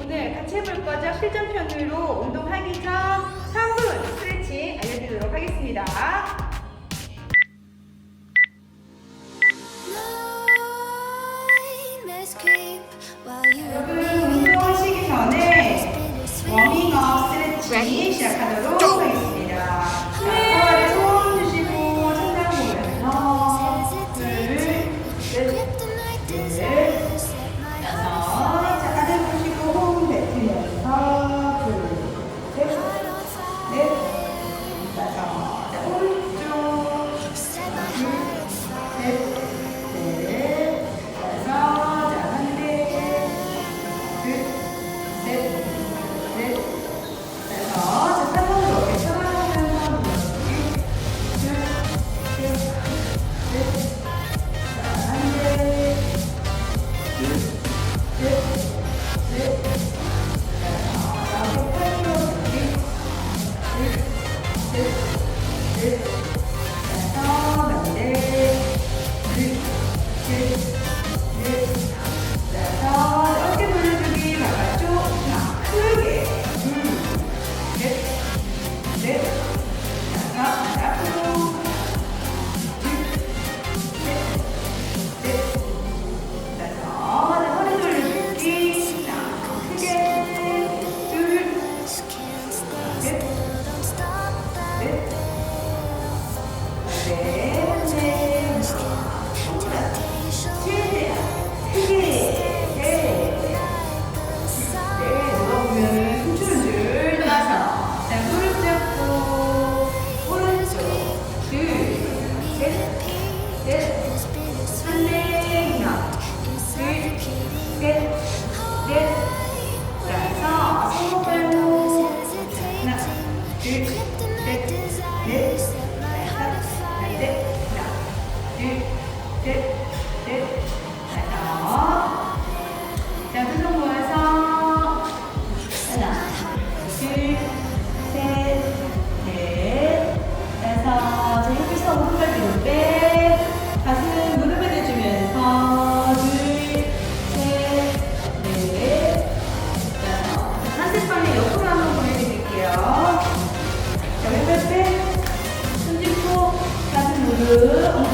오늘 같이 해볼 거죠? 실전편으로 운동하기 전 3분 스트레칭 알려드리도록 하겠습니다. 여러분 운동하시기 전에 워밍업 스트레칭 시작하도록 둘, 셋, 넷, 다섯. 자, 손목 모아서. 하나, 둘, 셋, 넷, 다섯. 자, 여기서 뒤로 빼. 가슴 무릎에 대주면서. 둘, 셋, 넷, 다섯. 상대방의 옆으로 한번 보여드릴게요. 자, 왼발 빼. 손 짚고, 가슴 무릎,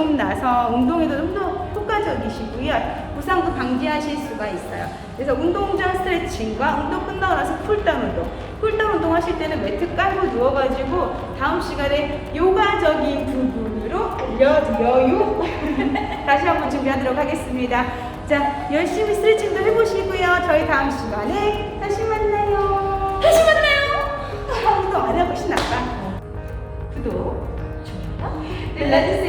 좀 나서 운동에도 좀 더 효과적이시고요. 부상도 방지하실 수가 있어요. 그래서 운동 전 스트레칭과 운동 끝나고 나서 쿨다운 운동. 쿨다운 운동 하실 때는 매트 깔고 누워가지고 다음 시간에 요가적인 부분으로 알려드려요. 다시 한번 준비하도록 하겠습니다. 자, 열심히 스트레칭도 해보시고요. 저희 다음 시간에 다시 만나요. 다시 만나요. 운동 안 하고 신나봐. 구독, 좋아요 눌러주세요.